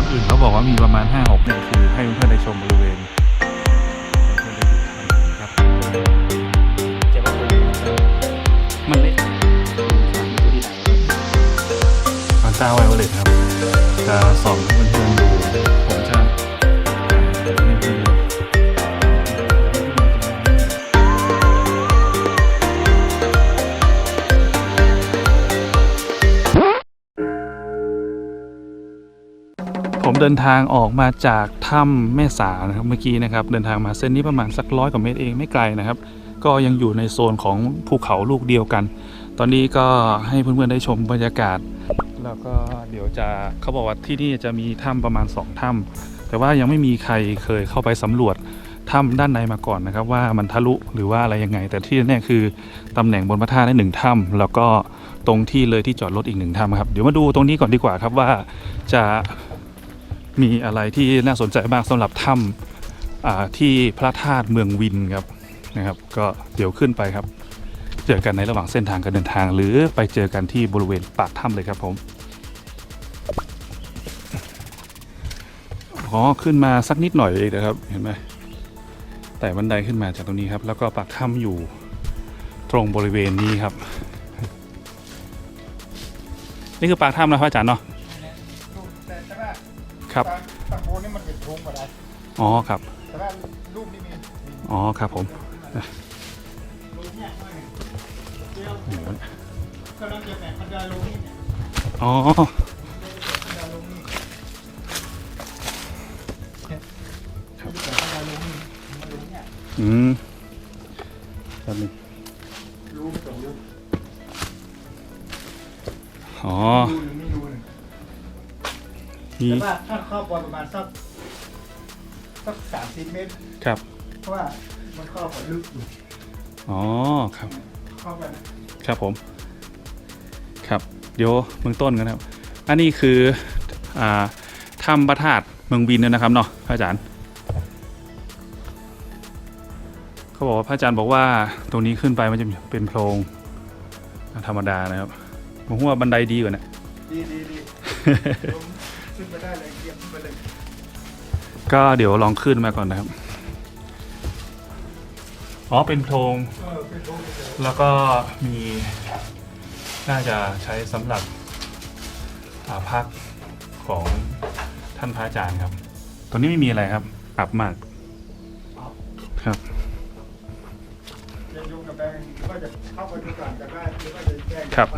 คนอื่นเขาบอกว่ามีประมาณ 5 6เนี่ยคือให้เพื่อนๆได้ชมบริเวณครับเจ็บว่าตัวนี้มันเล็กตัวที่ไหนตอนเจ้าไวโอเลตครับ จะสอนเพื่อนๆ เดินทางออกมาจากถ้ำแม่สานะครับเมื่อกี้นะครับเดินทางมาเส้นนี้ประมาณสักร้อยกว่าเมตรเองไม่ไกลนะครับ ก็ยังอยู่ในโซนของภูเขาลูกเดียวกัน ตอนนี้ก็ให้เพื่อนๆได้ชมบรรยากาศ แล้วก็เดี๋ยวจะเขาบอกว่าที่นี่จะมีถ้ำประมาณ2ถ้ำแต่ว่ายังไม่มีใครเคยเข้าไปสำรวจถ้ำด้านในมาก่อนนะครับ ว่ามันทะลุหรือว่าอะไรยังไง แต่ที่แน่คือตำแหน่งบนพระธาตุได้หนึ่งถ้ำแล้วก็ตรงที่เลยที่จอดรถอีกหนึ่งถ้ำครับเดี๋ยวมาดูตรงนี้ก่อนดีกว่าครับว่าจะ มีอะไรที่น่าสนใจบ้างสำหรับถ้ำที่พระธาตุเมืองวินครับนะครับ ก็เดี๋ยวขึ้นไปครับ เจอกันในระหว่างเส้นทางการเดินทาง หรือไปเจอกันที่บริเวณปากถ้ำเลยครับผมอ๋อขึ้นมาสักนิดหน่อยเองนะครับเห็นไหมแต่บันไดขึ้นมาจากตรงนี้ครับ แล้วก็ปากถ้ำอยู่ตรงบริเวณนี้ครับ นี่คือปากถ้ำนะพระอาจารย์เนาะ ครับตามตะโพนนี่มันเป็นโพรงกว่าได้อ๋อครับ แต่ว่ารูปนี่มีอ๋อครับผมรูปเนี่ยไม่เดียวกำลังจะแตกบันไดลงนี่เนี่ยอ๋อบันไดลงนี่เนี่ยจะแตกบันไดลงนี่มันลงเนี่ย อืม ว่าถ้าเข้าไปประมาณสักสักสามสิบเมตร ครับ เพราะว่ามันเข้าไปลึกอยู่อ๋อ ครับ เข้าไปนะครับผม ครับ เดี๋ยวเบื้องต้นกันครับ อันนี้คืออ่าถ้ำพระธาตุเมืองวินนะครับเนาะพระอาจารย์ เขาบอกว่าพระอาจารย์บอกว่าตรงนี้ขึ้นไปมันจะเป็นโพรงธรรมดานะครับผมว่าบันไดดีกว่านะ ดีดีดีลงขึ้นไปได้เลย ก็เดี๋ยวลองขึ้นมาก่อนนะครับ อ๋อเป็นโพรงเออเป็นโพรงเฉยแล้วก็มี น่าจะใช้สำหรับอ่าพักของท่านพระอาจารย์ครับตรงนี้ไม่มีอะไรครับ อับมาก ครับจะยุ่งกับแบงค์ว่าจะเข้าไปดูก่อนแต่ว่าหรือว่าจะแจ้งครับไป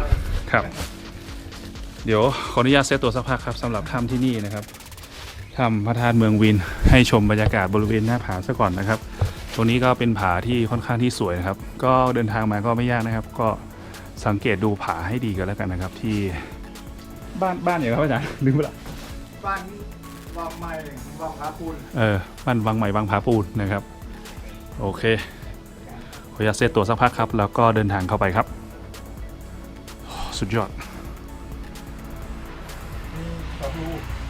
ครับ เดี๋ยวขออนุญาตเซตตัวสักพักครับสำหรับถ้ำที่นี่นะครับ ถ้ำพระธาตุเมืองวิน ให้ชมบรรยากาศบริเวณหน้าผาซะก่อนนะครับ ตรงนี้ก็เป็นผาที่ค่อนข้างที่สวยนะครับ ก็เดินทางมาก็ไม่ยากนะครับ ก็สังเกตดูผาให้ดีกันแล้วกันนะครับ ที่บ้านบ้านอย่างไรครับอาจารย์ลืมไปละบ้านวางไม้วางผาปูนเออบ้านวังใหม่วังผาปูนนะครับ โอเคขออนุญาตเซตตัวสักพักครับ แล้วก็เดินทางเข้าไปครับโอ้สุดยอด มีสองรู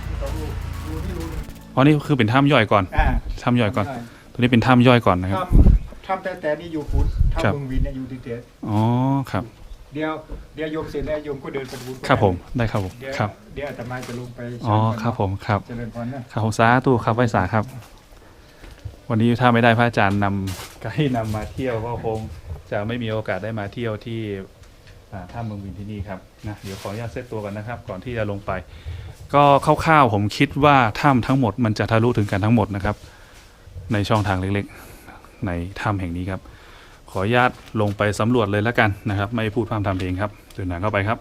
มีสอง รูรูนี่รูหนึงอ๋อนี่คือเป็นถ้ำย่อยก่อนอ่าถ้ำย่อยก่อน ใช่ตัวนี้เป็นถ้ำย่อยก่อนนะครับทำทำแต่แต่นี่อยู่พุทธครับทำเมืองวินเนี่ยอยู่ติดเดียวอ๋อครับ เดี๋ยวเดี๋ยวโยมเสร็จแล้วโยมก็เดินไปพุทธครับผมได้ครับผมเดี๋ยวครับเดี๋ยวอาตมาจะลงไปอ๋อฉันก่นครับผมครับ เจริญพรนะครับผมสาธุครับไหว้สาครับ วันนี้ถ้าไม่ได้พระอาจารย์นำไกด์นำมาเที่ยวก็คงจะไม่มีโอกาสได้มาเที่ยวที่อ่าถ้ำเมืองวินที่นี่ครับนะเดี๋ยวขออนุญาตเซตตัวกันนะครับ ก่อนที่จะลงไป ก็คร่าวๆผมคิดว่าถ้ำทั้งหมดมันจะทะลุถึงกันทั้งหมดนะครับ ในช่องทางเล็กๆ ในถ้ำแห่งนี้ครับ ขออนุญาตลงไปสำรวจเลยแล้วกันนะครับ ไม่พูดพร่ำทำเพลงครับเดินทางเข้าไปครับ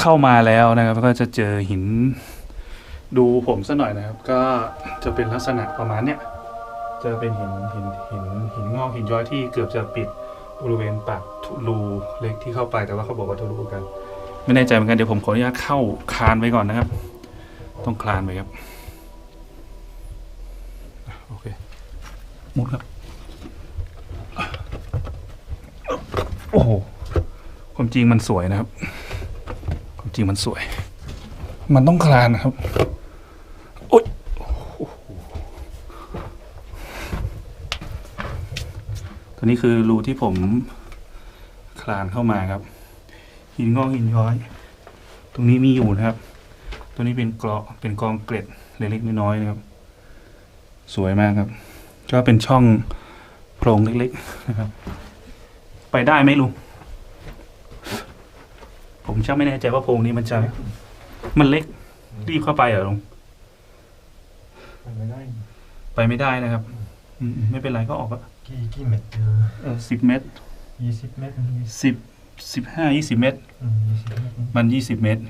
เข้ามาแล้วนะครับก็จะเจอหินดูผมซะหน่อยนะครับ ก็จะเป็นลักษณะประมาณเนี้ยจะเป็นหินหินหินหินงอกหินย้อยที่เกือบจะปิดบริเวณปาก รูเล็กที่เข้าไปแต่ว่าเขาบอกว่าทะลุกัน ไม่แน่ใจเหมือนกันเดี๋ยวผมขออนุญาตเข้าคลานไปก่อนนะครับ ต้องคลานไปครับโอเคมุดครับ โอ้โหความจริงมันสวยนะครับ ความจริงมันสวย มันต้องคลานนะครับโอ๊ยตัวนี้คือรูที่ผม คลานเข้ามาครับ หินงอกหินย้อย ตรงนี้มีอยู่นะครับ ตัวนี้เป็นเกราะเป็นกองเกล็ดเล็กๆน้อยๆนะครับ สวยมากครับ ก็เป็นช่องโพรงเล็กๆนะครับ ไปได้ไหมลุงผมช่างไม่แน่ใจว่าโพรงนี้มันจะ มันเล็กรีบเข้าไปเหรอลุงมันไม่ได้ ไปไม่ได้นะครับอืมไม่เป็นไรก็ออกอะกี่กี่เมตรเออเออสิบเมตร ยี่สิบเมตรยี่สิบสิบสิบห้ายี่สิบเมตร อืมยี่สิบเมตรมันยี่สิบเมตร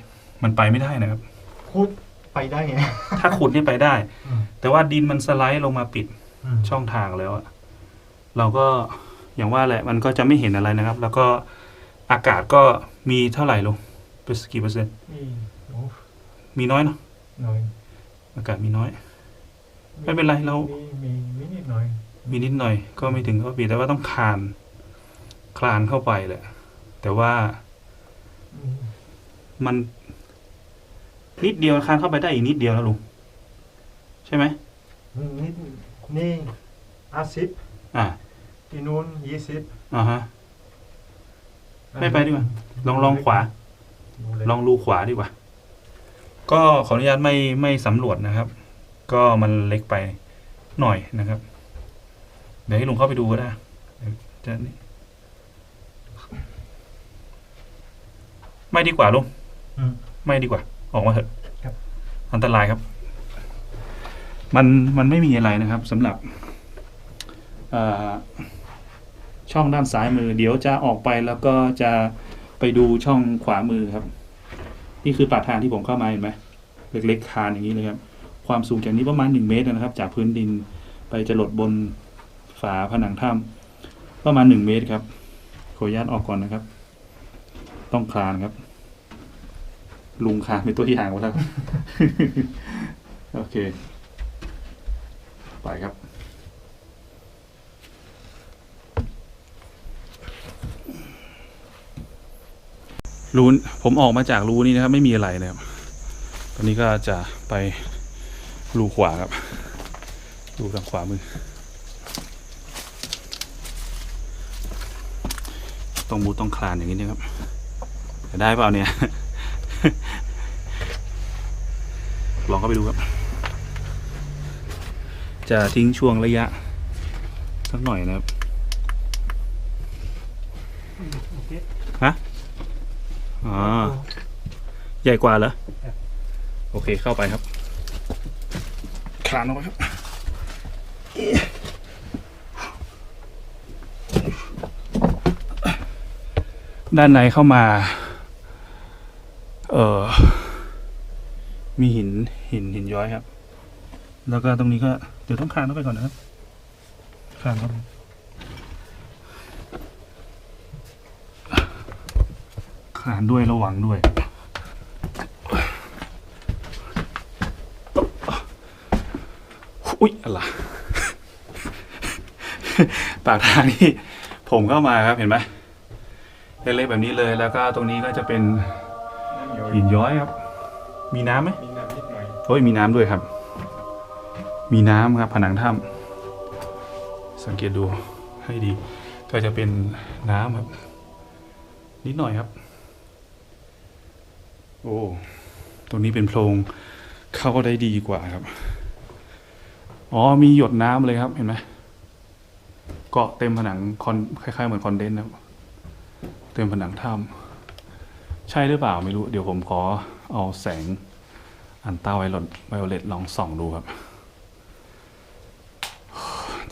มันไปไม่ได้นะครับ พูดไปได้ไง ถ้าขุดนี่ไปได้ อืม แต่ว่าดินมันสไลด์ลงมาปิดอืมช่องทางแล้วอะเราก็อย่างว่าแหละ มันก็จะไม่เห็นอะไรนะครับ แล้วก็อากาศก็มีเท่าไหร่ลงเป็นกี่เปอร์เซ็นต์นี่โอ้มีน้อยเนาะหน่อยอากาศมีน้อย ไม่เป็นไรเรา มีมีมีนิดหน่อย มีนิดหน่อยก็ไม่ถึงก็ปิดแต่ว่าต้องคลาน คลานเข้าไปแหละ แต่ว่าอืมมัน นิดเดียวคลานเข้าไปได้อีกนิดเดียวแล้วลุงใช่ไหมนี่นี่อาสิบอ่าที่นู้นยี่สิบอ่าฮะไม่ไปดีกว่าลองลองขวา ลองรูขวาดีกว่า ก็ขออนุญาตไม่ไม่สำรวจนะครับ ก็มันเล็กไปหน่อยนะครับ เดี๋ยวให้ลุงเข้าไปดูก็ได้เดี๋ยวจะนี่ ไม่ดีกว่าลุงอืม ไม่ดีกว่า ออกมาเถอะครับ อันตรายครับ มันมันไม่มีอะไรนะครับสำหรับเอ่อช่องด้านซ้ายมือ เดี๋ยวจะออกไปแล้วก็จะไปดูช่องขวามือครับ นี่คือปากทางที่ผมเข้ามาเห็นไหมเล็กๆคานอย่างนี้เลยครับ ความสูงจากนี้ประมาณหนึ่งเมตรนะครับ จากพื้นดินไปจะหลดบนฝาผนังถ้ำประมาณหนึ่งเมตรครับ ขออนุญาตออกก่อนนะครับ ต้องคลานครับ ลุงคลาเป็นตัวอย่างไว้แล้ว โอเค ไปครับ รูนผมออกมาจากรูนี้นะครับ ไม่มีอะไรนะครับ ตอนนี้ก็จะไปรูขวาครับรูทางขวามือ ต้องมูต้องคลานอย่างนี้นะครับจะได้เปล่าเนี่ย ลองเข้าไปดูครับ จะทิ้งช่วงระยะ สักหน่อยนะครับโอเคฮะอ๋อใหญ่กว่าเหรอ โอเคเข้าไปครับคลานออกไปครับด้านในเข้ามาเออมีหินหินหินย้อยครับ แล้วก็ตรงนี้ก็เดี๋ยวต้องคานเข้าไปก่อนนะครับคานเข้าไปคานด้วยระวังด้วยอุ๊ยอะไรปากทางนี่ผมเข้ามาครับเห็นไหมเล็กๆแบบนี้เลยแล้วก็ตรงนี้ก็จะเป็น หินย้อยครับ มีน้ำไหมมีน้ำนิดหน่อยโอ้ยมีน้ำด้วยครับ มีน้ำครับผนังถ้ำสังเกตดูให้ดี ก็จะเป็นน้ำครับ นิดหน่อยครับ โอ้ตรงนี้เป็นโพรงเข้าได้ดีกว่าครับ อ๋อมีหยดน้ำเลยครับเห็นไหมเกาะเต็มผนังคอนคล้ายๆเหมือนคอนเดนส์นะครับเต็มผนังถ้ำ ใช่หรือเปล่าไม่รู้เดี๋ยวผมขอเอาแสงอันต้าไวโอเลตไวโอเลตลองส่องดูครับ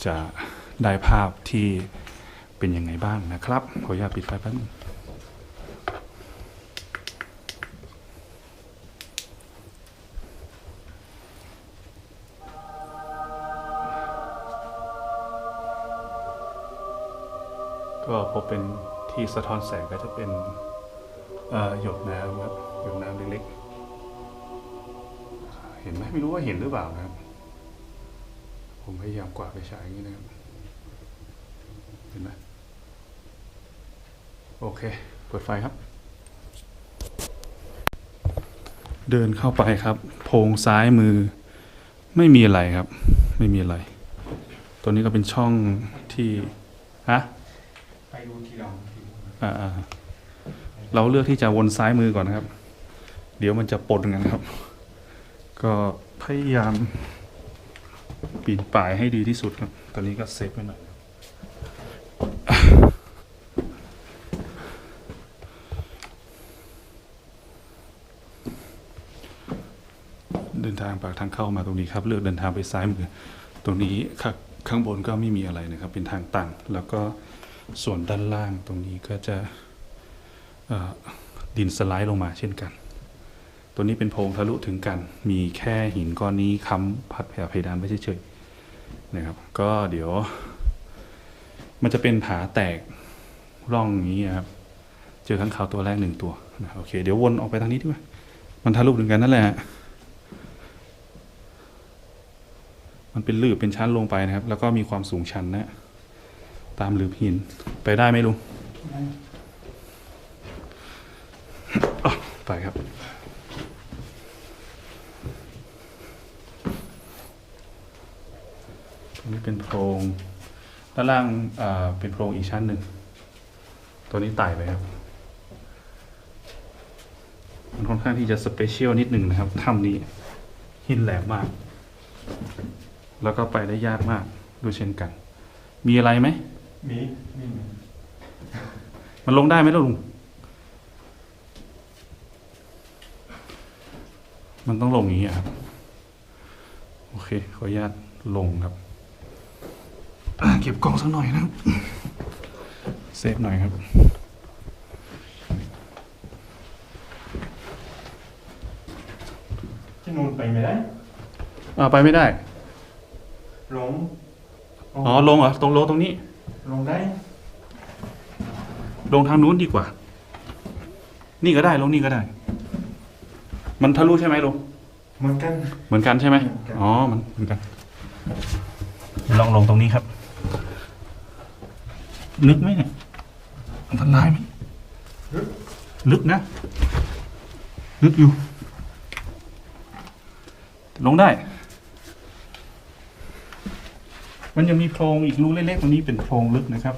จะได้ภาพที่เป็นยังไงบ้างนะครับ ขออนุญาตปิดไฟแป๊บนึงก็พบเป็นที่สะท้อนแสงก็จะเป็น หยดน้ำครับหยดน้ำเล็กๆ เห็นไหมไม่รู้ว่าเห็นหรือเปล่านะครับ ผมพยายามกวาดไปฉายอย่างนี้นะครับ เห็นไหมโอเค เปิดไฟครับ เดินเข้าไปครับ โพงซ้ายมือ ไม่มีอะไรครับ ไม่มีอะไร ตัวนี้ก็เป็นช่องที่ ฮะ ไปดูทีหลัง อ่าอ่า เราเลือกที่จะวนซ้ายมือก่อนนะครับ เดี๋ยวมันจะปนกันครับ ก็พยายามปีนป่ายให้ดีที่สุดครับ ตอนนี้ก็เซฟไว้หน่อยเดินทางปากทางเข้ามาตรงนี้ครับ เลือกเดินทางไปซ้ายมือ ตรงนี้ข้างข้างบนก็ไม่มีอะไรนะครับ เป็นทางตั้งแล้วก็ส่วนด้านล่างตรงนี้ก็จะ ดินสไลด์ลงมาเช่นกัน ตัวนี้เป็นโพรงทะลุถึงกัน มีแค่หินก้อนนี้ค้ำพัดแผ่เพดานไม่เฉยๆนะครับ ก็เดี๋ยว มันจะเป็นผาแตกร่องอย่างนี้นะครับ เจอข้างขาวตัวแรกหนึ่งตัวนะโอเค เดี๋ยววนออกไปทางนี้ดีกว่ามันทะลุถึงกันนั่นแหละฮะมันเป็นหลืบเป็นชั้นลงไปนะครับ แล้วก็มีความสูงชันนะ ตามหลืบหิน ไปได้ไหมลุงอ๋อ ไปครับ ตรงนี้เป็นโพรงด้านล่างอ่าเป็นโพรงอีกชั้นหนึ่ง ตัวนี้ไต่ไปครับ มันค่อนข้างที่จะสเปเชียลนิดหนึ่งนะครับถ้ำนี้หินแหลมมาก แล้วก็ไปได้ยากมากด้วยเช่นกัน มีอะไรไหม มี มี มันลงได้ไหมล่ะลุง มันต้องลงอย่างนี้อะครับ โอเค ขออนุญาตลงครับอะเก็บกล่องสักหน่อยนะครับเซฟหน่อยครับที่นู่นไปไม่ได้อ่าไปไม่ได้ ลง อ๋อ ลงเหรอ ตรงลงตรงนี้ ลงได้ ลงทางนู้นดีกว่า นี่ก็ได้ ลงนี่ก็ได้ มันทะลุใช่ไหมลุงเหมือนกัน เหมือนกันใช่ไหมเหมือนกัน อ๋อมันเหมือนกัน ลองลงตรงนี้ครับ ลึกไหมเนี่ยอันตรายไหมลึกลึกนะ ลึกอยู่ ลงได้ มันยังมีโพรงอีกรูเล็กๆตรงนี้เป็นโพรงลึกนะครับ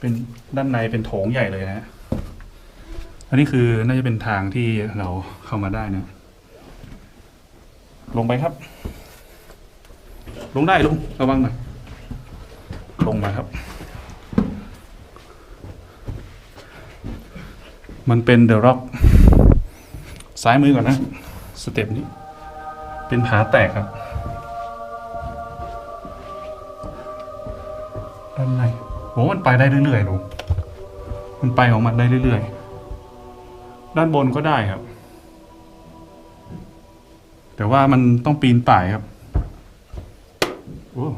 เป็นด้านในเป็นโถงใหญ่เลยนะฮะ อันนี้คือน่าจะเป็นทางที่เราเข้ามาได้นะลงไปครับ ลงได้ลงระวังหน่อยลงมาครับ มันเป็นเดอะร็อกซ้ายมือก่อนนะ สเต็ปนี้ เป็นผาแตกครับด้านในโอ้มันไปได้เรื่อยๆลุงมันไปของมันได้เรื่อยๆ ด้านบนก็ได้ครับ แต่ว่ามันต้องปีนป่ายครับโอ้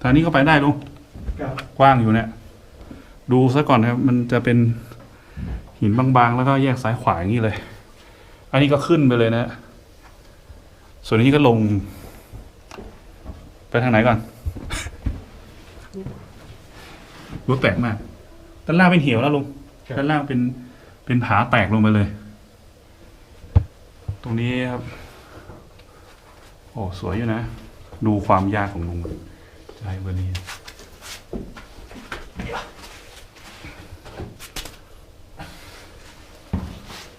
ทางนี้ก็ไปได้ลุงกับกว้างอยู่เนี่ย ดูซะก่อนนะครับ มันจะเป็นหินบางๆ แล้วก็แยกซ้ายขวาอย่างนี้เลย อันนี้ก็ขึ้นไปเลยนะ ส่วนนี้ก็ลง ไปทางไหนก่อน รู้แปลกมากด้านล่างเป็นเหวแล้วลุงด้านล่างเป็นเป็นผาแตกลงไปเลย ตรงนี้ครับ โอ้สวยอยู่นะ ดูความยากของลุงจะให้เบอร์นี้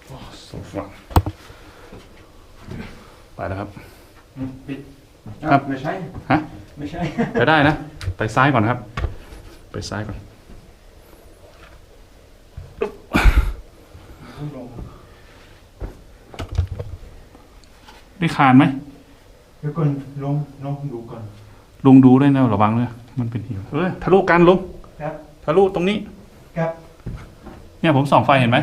โอ้โซฟาไปแล้วครับอืมปิดครับ ไม่ใช่ ฮะ ไม่ใช่ไปได้นะ ไปซ้ายก่อนครับ ไปซ้ายก่อนลงได้คานไหมเดี๋ยวก่อนลงลงดูก่อนลุงดูด้วยนะระวังเลยมันเป็นหิวเออทะลุกันลุงครับทะลุตรงนี้ ครับเนี่ยผมส่องไฟเห็นไหม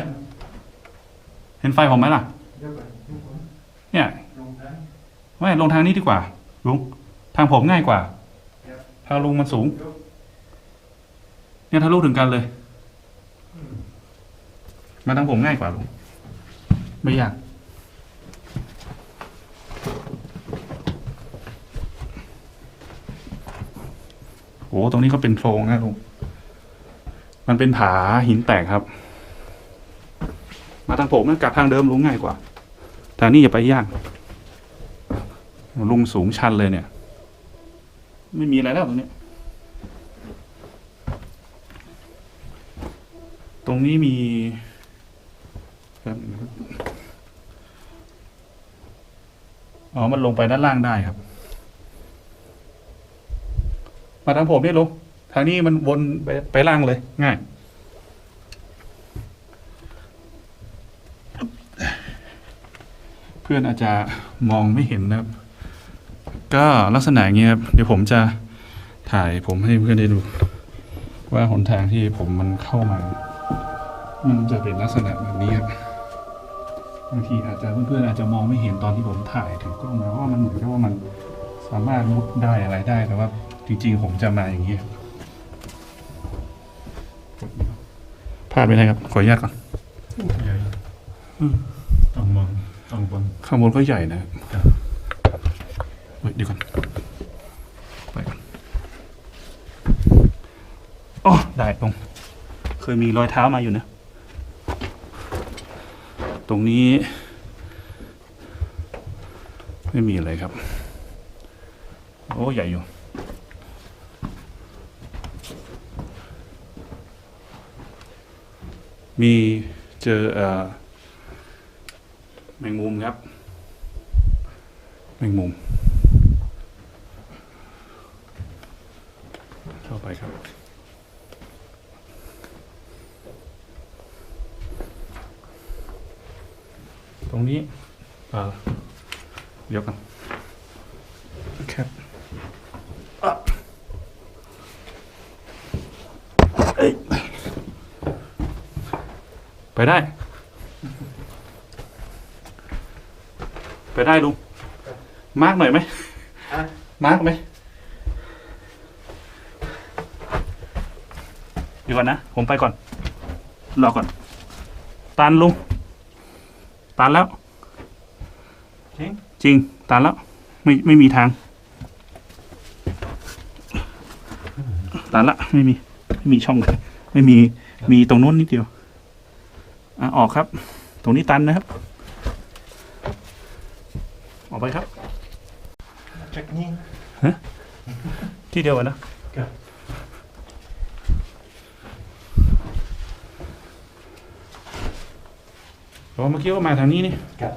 เห็นไฟผมไหมล่ะ เดี๋ยวก่อนดูก่อนเนี่ยลงได้ไม่ลงทางนี้ดีกว่าลุงทางผมง่ายกว่าครับทางลุงมันสูง เดี๋ยว เนี่ยทะลุถึงกันเลย มาทางผมง่ายกว่าลุงไม่ยากโอ้ตรงนี้ก็เป็นโพรงนะลุงมันเป็นผาหินแตกครับ มาทางผมนะกลับทางเดิมลุงง่ายกว่า ทางนี้อย่าไปยาก ลุงสูงชันเลยเนี่ย ไม่มีอะไรแล้วตรงเนี้ยต รงนี้มีครับอ๋อ มันลงไปด้านล่างได้ครับ มาทางผมนี่ลงทางนี้มันวนไปไปล่างเลย ง่ายเพื่อนอาจจะมองไม่เห็นนะครับ ก็ลักษณะอย่างเงี้ยครับ เดี๋ยวผมจะถ่ายผมให้เพื่อนได้ดู ว่าหนทางที่ผมมันเข้ามา มันจะเป็นลักษณะแบบนี้ครับบางทีอาจจะเพื่อนๆอาจจะมองไม่เห็นตอนที่ผมถ่ายถึงกล้องนะว่ามันเหมือนกับว่ามันสามารถมุดได้อะไรได้แต่ว่าจริงๆ ผมจะมาอย่างนี้ครับพลาดไปไหนครับ ขออนุญาตก่อนใหญ่ต้องมองต้องบนข้างบนก็ใหญ่นะครับเฮ้ยเดี๋ยวก่อนไปก่อนอ๋อได้ตรง เคยมีรอยเท้ามาอยู่นะต รงนี้ ไม่มีอะไรครับ โอ้ใหญ่อยู่มีเจอเอ่อแมงมุมครับ แมงมุม เข้าไปครับ รงนี้เอ่อเดี๋ยวกันครับอะเอ้ยไปได้ ไปได้ลุงมาร์กหน่อยไหมอะมาร์กไหมเดี๋ยวก่อนนะ ผมไปก่อน รอก่อนตันลุง ตันแล้ว จริงจริงตันแล้ว ไม่ไม่มีทาง ตันละไม่มี ไม่มีช่องเลยไม่มีมีตรงนู้นนิดเดียวอะออกครับ ตรงนี้ตันนะครับ ออกไปครับจากนี้ที่เดียวกันนะ ครับ เพราะเมื่อกี้ว่ามาทางนี้นี่กับ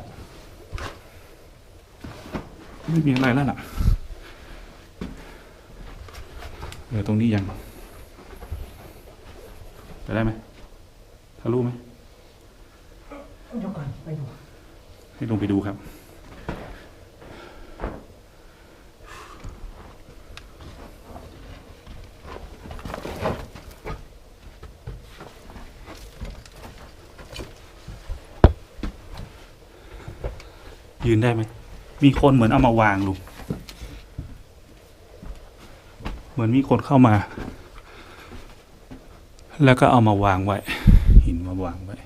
ไม่มีอะไรแล้วล่ะเออตรงนี้ยังไปได้ไหมทะลุไหม เดี๋ยวก่อนไปดู ให้ลงไปดูครับ ยืนได้ไหม มีคนเหมือนเอามาวางลุงเหมือนมีคนเข้ามา แล้วก็เอามาวางไว้ หินมาวางไว้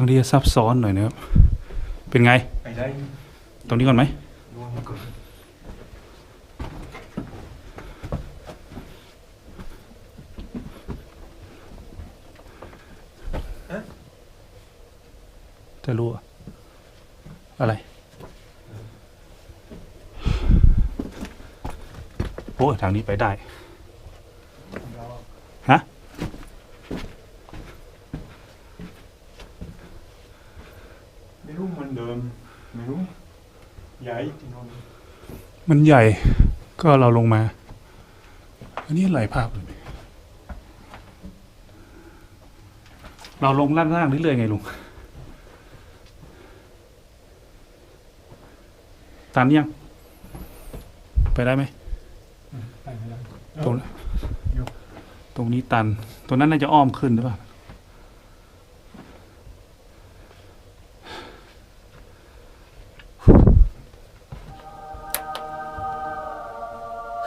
างที่จะซับซ้อนหน่อยนะครับ เป็นไง ตรงนี้ก่อนไหมดูมาก่อนจะรู้อะอะไร โอ้ทางนี้ไปได้ ฮะ ไม่รู้เหมันเดิมไม่รู้ใหญ่ที่นอน มันใหญ่ก็เราลงมา อันนี้ไหลภาพเลยเราลงล่างๆเรื่อยๆไงลุงตันยัง ไปได้ไหมไปไม่ได้ตรงอยู่ตรงนี้ตันตรงนั้นน่าจะอ้อมขึ้นหรือเปล่า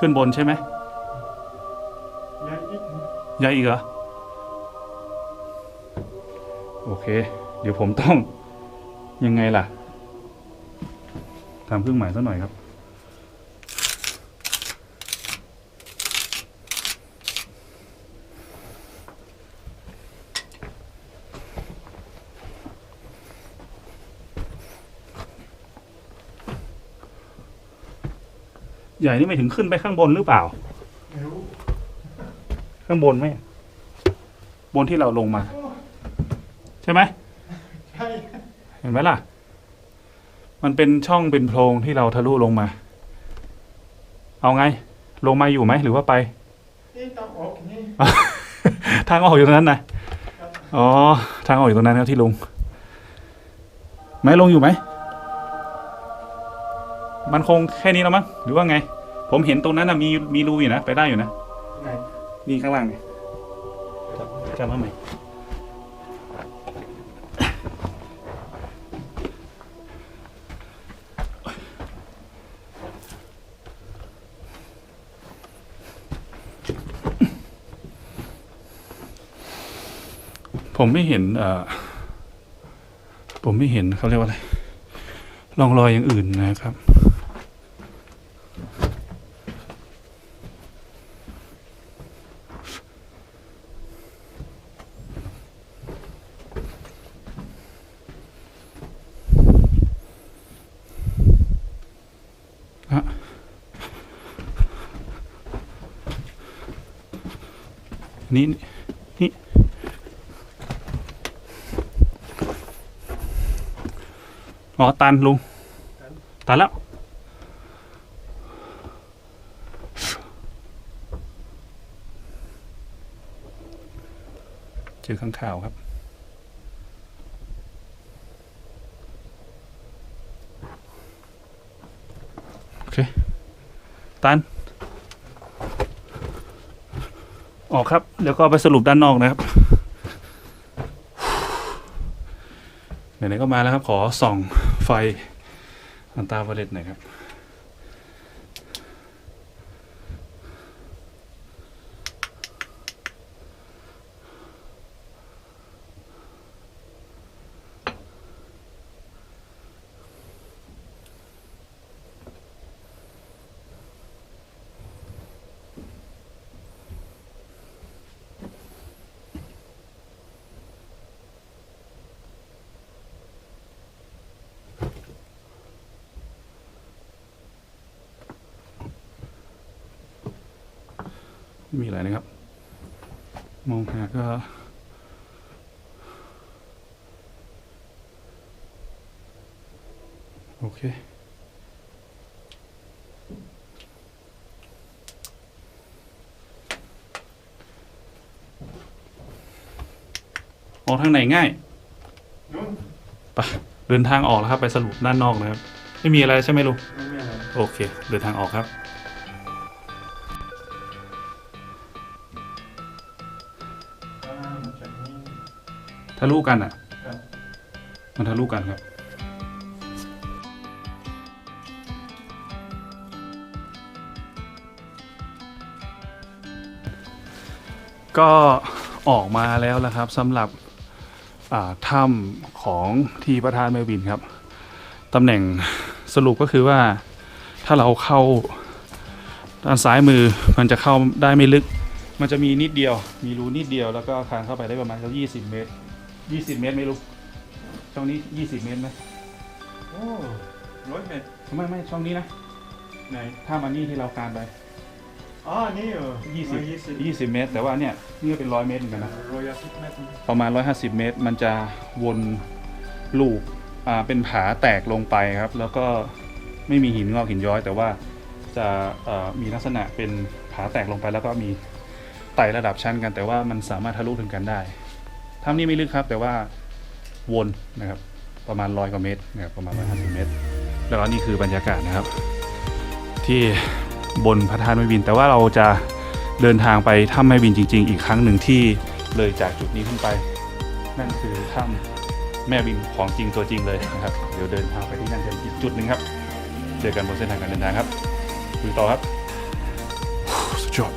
ขึ้นบนใช่ไหมใหญ่อีกใหญ่อีกเหรอ โอเค เดี๋ยวผมต้องยังไงล่ะทำเครื่องหมายสักหน่อยครับ ใหญ่นี่ไม่ถึงขึ้นไปข้างบนหรือเปล่าไม่รู้ข้างบนไหมบนที่เราลงมา ใช่ไหมใช่เห็นไหมล่ะ มันเป็นช่องเป็นโพรงที่เราทะลุลงมา เอาไง ลงมาอยู่ไหมหรือว่าไปนี่ต้องออกนี่ทางออกอยู่ตรงนั้นนะอ๋อ ทางออกอยู่ตรงนั้นครับที่ลุงไหมลงอยู่ไหม มันคงแค่นี้แล้วมั้งหรือว่าไง ผมเห็นตรงนั้นนะมีมีรูอยู่นะไปได้อยู่นะไหนนี่ข้างล่างเนี่ยจำมาไหมผมไม่เห็นเอ่อผมไม่เห็นเขาเรียกว่าอะไรร่องรอยอย่างอื่นนะครับ นี่นี่อ๋อตันลุงตันแล้วเจอข้างข่าวครับโอเคตัน ออกครับ เดี๋ยวก็ไปสรุปด้านนอกนะครับไหนๆก็มาแล้วครับ ขอส่องไฟอันตาเวเลตหน่อยครับ ม่มีอะไรนะครับ มองหาก็ โอเคออกทางไหนง่ายนู้นไปเดินทางออกแล้วครับ ไปสรุปด้านนอกนะครับ ไม่มีอะไรใช่ไหมลุงไม่มีอะไรโอเค เดินทางออกครับ ทะลุกันอะครับมันทะลุกันครับ ก็ออกมาแล้วนะครับสำหรับอ่าถ้ำของที่ประธานเมลวินครับตำแหน่งสรุปก็คือว่าถ้าเราเข้าด้านซ้ายมือมันจะเข้าได้ไม่ลึก มันจะมีนิดเดียว มีรูนิดเดียวแล้วก็คานเข้าไปได้ประมาณสักยี่สิบเมตร ยี่สิบเมตรไม่รู้ ช่องนี้ยี่สิบเมตรไหมโอ้ร้อยเมตรไม่ไม่ช่องนี้นะ ไหน ถ้ามันนี่ที่เราการไปอ๋อนี่เหรอยี่สิบยี่สิบยี่สิบเมตร แต่ว่าเนี่ยนี่ก็เป็นร้อยเมตรเหมือนกันนะร้อยสิบเมตรประมาณ150เมตร มันจะวนลูกอ่าเป็นผาแตกลงไปครับ แล้วก็ไม่มีหินงอกหินย้อย แต่ว่าจะเอ่อมีลักษณะเป็นผาแตกลงไปแล้วก็มีไต่ระดับชั้นกัน แต่ว่ามันสามารถทะลุถึงกันได้ ถ้ำนี้ไม่ลึกครับ แต่ว่าวนนะครับ ประมาณร้อยกว่าเมตรนะครับประมาณ150เมตร แล้วก็นี่คือบรรยากาศนะครับ ที่บนพระธาตุแม่วิน แต่ว่าเราจะเดินทางไปถ้ำแม่วินจริง ๆ อีกครั้งหนึ่งที่เลยจากจุดนี้ขึ้นไป นั่นคือถ้ำแม่วินของจริงตัวจริงเลยนะครับ เดี๋ยวเดินทางไปที่นั่นกันอีกจุดหนึ่งครับ เจอกันบนเส้นทางการเดินทางครับคุยต่อครับสุดยอด